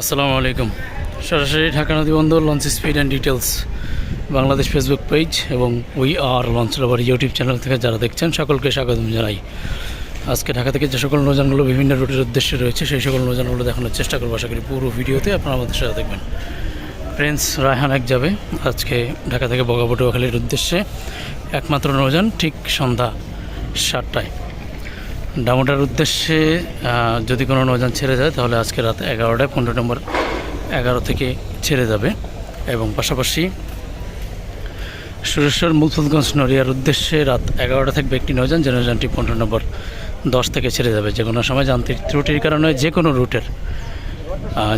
আসসালামু আলাইকুম। সরাসরি ঢাকা নদী বন্দর launch speed and details Bangladesh Facebook page এবং we are launch lover YouTube channel থেকে যারা দেখছেন, সকলকে স্বাগতম জানাই। আজকে ঢাকা থেকে যে সকল নৌযানগুলো বিভিন্ন রুটের উদ্দেশ্যে রয়েছে, সেই সকল নৌযানগুলো দেখানোর চেষ্টা করব। আশা করি পুরো ভিডিওতে আপনারা আমাদের সাথে দেখবেন। প্রিন্স রায়হান এক যাবে। আজকে ঢাকা থেকে বগাবটুয়াখালীর উদ্দেশ্যে একমাত্র নৌযান ঠিক সন্ধ্যা সাতটায়। ডামোটার উদ্দেশ্যে যদি কোনো নৌযান ছেড়ে যায়, তাহলে আজকে রাত এগারোটায় পনেরো নম্বর এগারো থেকে ছেড়ে যাবে। এবং পাশাপাশি সুরেশ্বর মুলফুলগঞ্জ নড়িয়ার উদ্দেশ্যে রাত এগারোটা থাকবে একটি নৌযান, যে নৌযানটি পনেরো নম্বর দশ থেকে ছেড়ে যাবে। যে কোনো সময় যান্ত্রিক ত্রুটির কারণে যে কোনো রুটের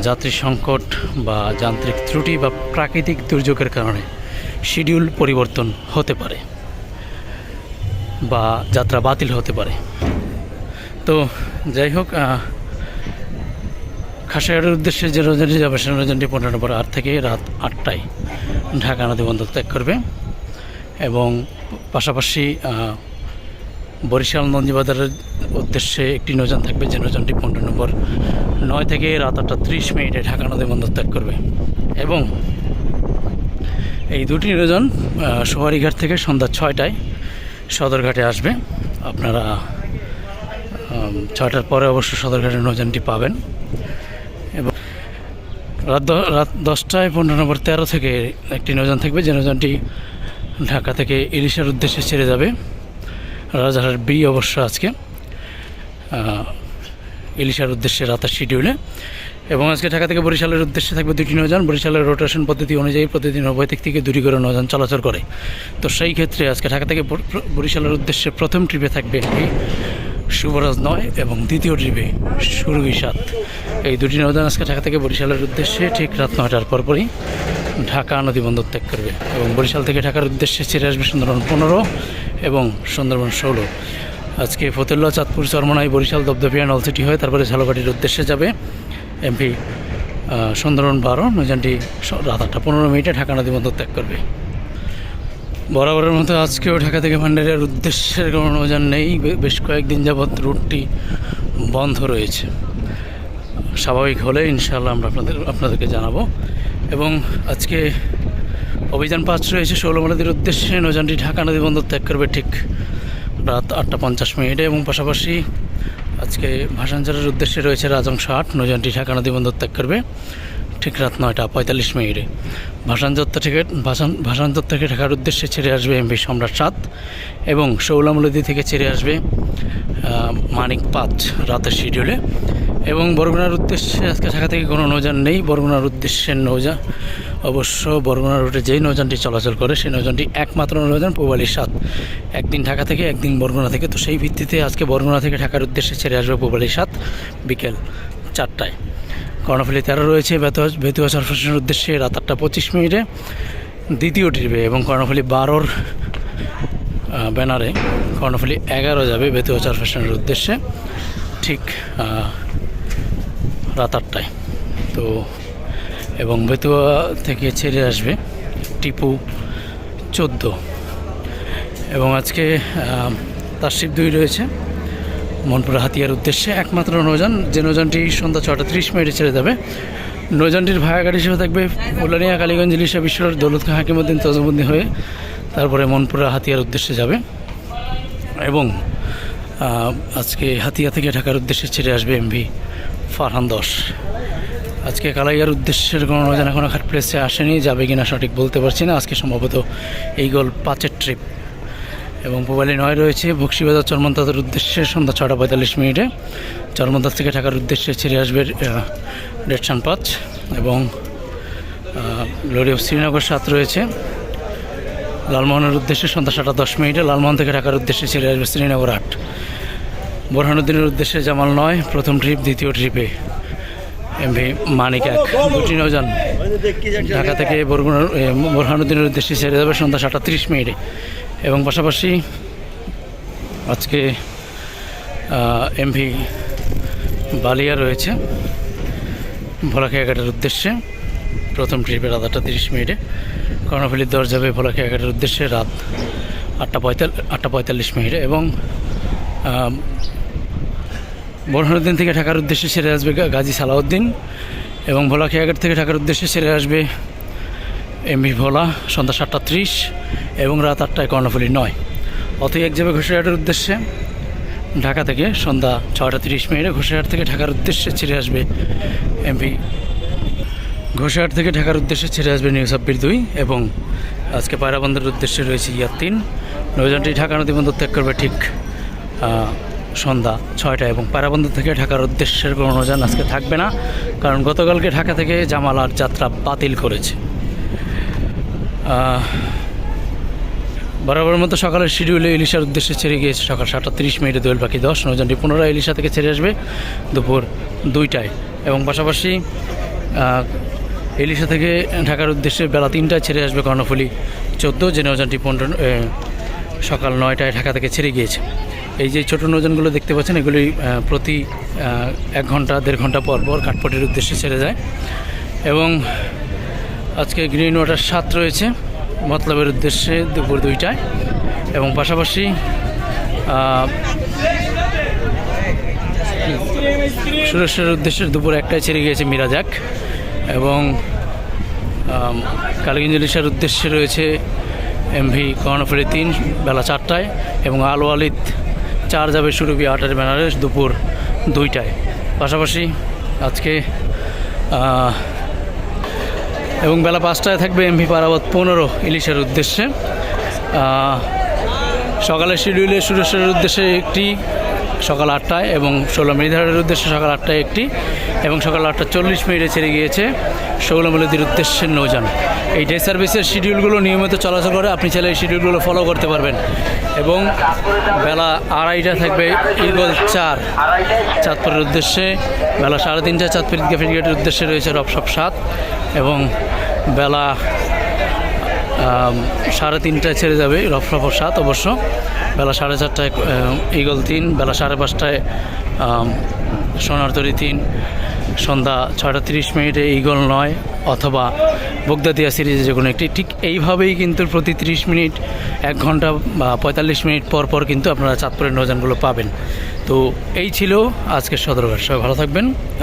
যাত্রী সংকট বা যান্ত্রিক ত্রুটি বা প্রাকৃতিক দুর্যোগের কারণে শিডিউল পরিবর্তন হতে পারে বা যাত্রা বাতিল হতে পারে। তো যাই হোক আহ, উদ্দেশ্যে যে রোজানটি যাবে সে রোজানটি পনেরো নম্বর আট থেকে রাত আটটায় ঢাকা নদী বন্দর ত্যাগ করবে এবং পাশাপাশি বরিশাল নন্দীবাজারের উদ্দেশ্যে একটি নৌযান থাকবে যে নৌযানটি পনেরো নম্বর নয় থেকে রাত আটটা ত্রিশ মিনিটে ঢাকা নদী বন্দর ত্যাগ করবে। এবং এই দুটি নৌযান আহ, সোয়ারিঘাট থেকে সন্ধ্যা ছয়টায় সদরঘাটে আসবে। আপনারা উম, ছয়টার পরে অবশ্য সদরঘাটের নৌযানটি পাবেন। এবং রাত রাত দশটায় পনেরো নম্বর তেরো থেকে একটি নৌযান থাকবে যে নৌযানটি ঢাকা থেকে ইলিশের উদ্দেশ্যে ছেড়ে যাবে। রাজারহাট বি অবশ্য আজকে ইলিশার উদ্দেশ্যে রাতের শিডিউলে এবং আজকে ঢাকা থেকে বরিশালের উদ্দেশ্যে থাকবে দুটি নৌযান। বরিশালের রোটেশন পদ্ধতি অনুযায়ী প্রতিদিন উভয় দিক থেকে দুটি করে নৌযান চলাচল করে। তো সেই ক্ষেত্রে আজকে ঢাকা থেকে বর- বরিশালের উদ্দেশ্যে প্রথম ট্রিপে থাকবে একটি শুভরাজ নয় এবং দ্বিতীয় ট্রিপে সুরভি সাত। এই দুটি নৌযান আজকে ঢাকা থেকে বরিশালের উদ্দেশ্যে ঠিক রাত নয়টার পরপরই ঢাকা নদী বন্দর ত্যাগ করবে এবং বরিশাল থেকে ঢাকার উদ্দেশ্যে ছেড়ে আসবে সুন্দরবন পনেরো এবং সুন্দরবন ষোলো। আজকে ফতুল্লা, চাঁদপুর, চরমনাই, বরিশাল দপদপিয়া নলসিটি হয়ে তারপরে ঝালকাঠির উদ্দেশ্যে যাবে এমপি সুন্দরবন বারো। নৌযানটি স- রাত আটটা পনেরো মিনিটে ঢাকা নদী বন্দর ত্যাগ করবে। বরাবরের মতো আজকেও ঢাকা থেকে ভান্ডারিয়ার উদ্দেশ্যের কোনো নৌযান নেই। বেশ কয়েকদিন যাবৎ রুটটি বন্ধ রয়েছে। স্বাভাবিক হলে ইনশাআল্লাহ আমরা আপনাদের, আপনাদেরকে জানাব। এবং আজকে অভিযান পাঁচ রয়েছে ষোলো নদীর উদ্দেশ্যে। নৌযানটি ঢাকা নদী বন্দর ত্যাগ করবে ঠিক রাত আটটা পঞ্চাশ মিনিটে এবং পাশাপাশি আজকে ভাসানচারের উদ্দেশ্যে রয়েছে রাজংশ আট। নৌযানটি ঢাকা নদী বন্দর ত্যাগ করবে। ঠিক রাত নয়টা পঁয়তাল্লিশ মিনিটে। ভাসানচত্ব থেকে ভাসান ভাসানচর থেকে ঢাকার উদ্দেশ্যে ছেড়ে আসবে এমপি সম্রাট সাত এবং শৌলামলদি থেকে ছেড়ে আসবে মানিক পাঁচ রাতের শিডিউলে এবং বরগুনার উদ্দেশ্যে আজকে ঢাকা থেকে কোনো নৌযান নেই। বরগুনার উদ্দেশ্যে নৌযান, অবশ্য বরগুনা রুটে যেই নৌযানটি চলাচল করে, সেই নৌযানটি একমাত্র নৌযান পূবালি সাত। একদিন ঢাকা থেকে, একদিন বরগুনা থেকে। তো সেই ভিত্তিতে আজকে বরগুনা থেকে ঢাকার উদ্দেশ্যে ছেড়ে আসবে পূবালি সাত বিকেল চারটায়। কর্ণফুলি তেরো রয়েছে বেতুয়া সরফেশনের উদ্দেশ্যে রাত আটটা পঁচিশ মিনিটে দ্বিতীয় ট্রিপে এবং কর্ণফুলি বারোর ব্যানারে কর্ণফুলি এগারো যাবে বেতুয়া সরফেশনের উদ্দেশ্যে ঠিক রাত আটটায়। তো এবং বেতুয়া থেকে ছেড়ে আসবে টিপু চোদ্দ। এবং আজকে তার শিব দুই রয়েছে। মনপুরা হাতিয়ার উদ্দেশ্যে একমাত্র নৌযান, যে নৌযানটি সন্ধ্যা ছটা ত্রিশ মিনিটে ছেড়ে যাবে। নৌযানটির ভাড়া গাড়ি হিসেবে থাকবে উলানিয়া কালীগঞ্জ, ইলিশা বিশ্বর দৌলত খাঁ হাকিমুদ্দিন, তজমুদ্দিন হয়ে তারপরে মনপুরা হাতিয়ার উদ্দেশ্যে যাবে। এবং আজকে হাতিয়া থেকে ঢাকার উদ্দেশ্যে ছেড়ে আসবে এমভি ফারহান দশ। আজকে কালাইয়ার উদ্দেশ্যের কোনো নৌযান এখনও ঘাট প্লেসে আসেনি, যাবে কিনা সঠিক বলতে পারছি না। আজকে সম্ভবত এই গোল পাঁচের ট্রিপ এবং মোবাইলে নয় রয়েছে। বক্সিবাজার চরমন্তাদের উদ্দেশ্যে সন্ধ্যা ছটা পঁয়তাল্লিশ মিনিটে। চরমন্তাজ থেকে ঢাকার উদ্দেশ্যে ছেড়ে আসবে ডেটসান পাঁচ এবং লরি অফ শ্রীনগর সাত রয়েছে। লালমোহনের উদ্দেশ্যে সন্ধ্যা সাতটা দশ মিনিটে। লালমোহন থেকে ঢাকার উদ্দেশ্যে ছেড়ে আসবে শ্রীনগর আট। বোরহানুদ্দিনের উদ্দেশ্যে জামাল নয়, প্রথম ট্রিপ, দ্বিতীয় ট্রিপে এমভি মানিক এক। দুটি নৌযান ঢাকা থেকে বরগুনার বোরহানুদ্দিনের উদ্দেশ্যে ছেড়ে যাবে সন্ধ্যা সাতটা তিরিশ মিনিটে। এবং পাশাপাশি আজকে এমভি বালিয়া রয়েছে ভোলাখিয়াঘাটের উদ্দেশ্যে। প্রথম ট্রিপে রাত আটটা তিরিশ মিনিটে। কর্ণফুলির দর যাবে ভোলাখিয়াঘাটের উদ্দেশ্যে রাত আটটা পঁয়তাল্লিশ আটটা পঁয়তাল্লিশ মিনিটে এবং বোরহানুদ্দিন থেকে ঢাকার উদ্দেশ্যে সেরে আসবে গাজী সালাউদ্দিন এবং ভোলা খেয়াঘাট থেকে ঢাকার উদ্দেশ্যে সেরে আসবে এমভি ভোলা, সন্ধ্যা সাতটা ত্রিশ এবং রাত আটটায় কর্ণফুলি নয়। অতই এক যাবে ঘোষাঘাটের উদ্দেশ্যে ঢাকা থেকে সন্ধ্যা ছয়টা তিরিশ মিনিটে ঘোষাঘাট থেকে ঢাকার উদ্দেশ্যে ছেড়ে আসবে এমভি। ঘোষাঘাট থেকে ঢাকার উদ্দেশ্যে ছেড়ে আসবে নিউ ছাব্বিশ দুই এবং আজকে পায়রাবন্দরের উদ্দেশ্যে রয়েছে ইয়ার তিন নৌযানটি ঢাকা নদী বন্দর ত্যাগ করবে ঠিক সন্ধ্যা ছয়টা এবং পায়রাবন্দর থেকে ঢাকার উদ্দেশ্যের কোনো নৌযান আজকে থাকবে না, কারণ গতকালকে ঢাকা থেকে জামালার যাত্রা বাতিল করেছে। বরাবর মতো সকালের শিডিউলে ইলিশার উদ্দেশ্যে ছেড়ে গিয়েছে সকাল সাতটা তিরিশ মিনিটে দোয়েল পাখি দশ, নৌযানটি পুনরায় ইলিশা থেকে ছেড়ে আসবে দুপুর দুইটায়। এবং পাশাপাশি ইলিশা থেকে ঢাকার উদ্দেশ্যে বেলা তিনটায় ছেড়ে আসবে কর্ণফুলি চোদ্দ, যে নৌযানটি পনেরো সকাল নয়টায় ঢাকা থেকে ছেড়ে গিয়েছে। এই যে ছোটো নৌযানগুলো দেখতে পাচ্ছেন এগুলি প্রতি এক ঘণ্টা, দেড় ঘণ্টা পর পর কাঠপটির উদ্দেশ্যে ছেড়ে যায়। এবং আজকে গ্রিন ওয়াটার সাত রয়েছে মতলবের উদ্দেশ্যে দুপুর দুইটায়। এবং পাশাপাশি সুরেশ্বরের উদ্দেশ্যে দুপুর একটায় ছেড়ে গিয়েছে মিরাজাক। এবং আম, উদ্দেশ্যে রয়েছে এমভি কর্ণফুলি তিন বেলা চারটায়। এবং আলো আলিত চার যাবে সুরভি আটের বেনারস দুপুর দুইটায়। পাশাপাশি আজকে এবং বেলা পাঁচটায় থাকবে এমভি পারাবত পনেরো ইলিশের উদ্দেশ্যে। সকালে শিডিউলে সুরেশের উদ্দেশ্যে একটি সকাল আটটায় এবং ষোলো মৃধারের উদ্দেশ্যে সকাল আটটায় একটি এবং সকাল আটটা চল্লিশ মিনিটে ছেড়ে গিয়েছে ষোলমলিদির উদ্দেশ্যে নৌযান। এই ডে সার্ভিসের শিডিউলগুলো নিয়মিত চলাচল করে আপনি চাইলে এই শিডিউলগুলো ফলো করতে পারবেন। এবং বেলা আড়াইটা থাকবে ইগল চার, চাঁদপুরের উদ্দেশ্যে। বেলা সাড়ে তিনটায় চাঁদপুর গেটের উদ্দেশ্যে রয়েছে রপসপ সাত এবং বেলা সাড়ে তিনটায় ছেড়ে যাবে রফরফ সাত অবশ্য। বেলা সাড়ে চারটায় ইগল তিন, বেলা সাড়ে পাঁচটায় সোনারতরি তিন, সন্ধ্যা ছয়টা তিরিশ মিনিটে ইগল নয় অথবা বগদাদিয়া সিরিজে যে কোনো একটি। ঠিক এইভাবেই কিন্তু প্রতি তিরিশ মিনিট, এক ঘণ্টা বা পঁয়তাল্লিশ মিনিট পর পর কিন্তু আপনারা চাঁদপুরের নৌযানগুলো পাবেন। তো এই ছিল আজকের সদরঘাট। সবাই ভালো থাকবেন।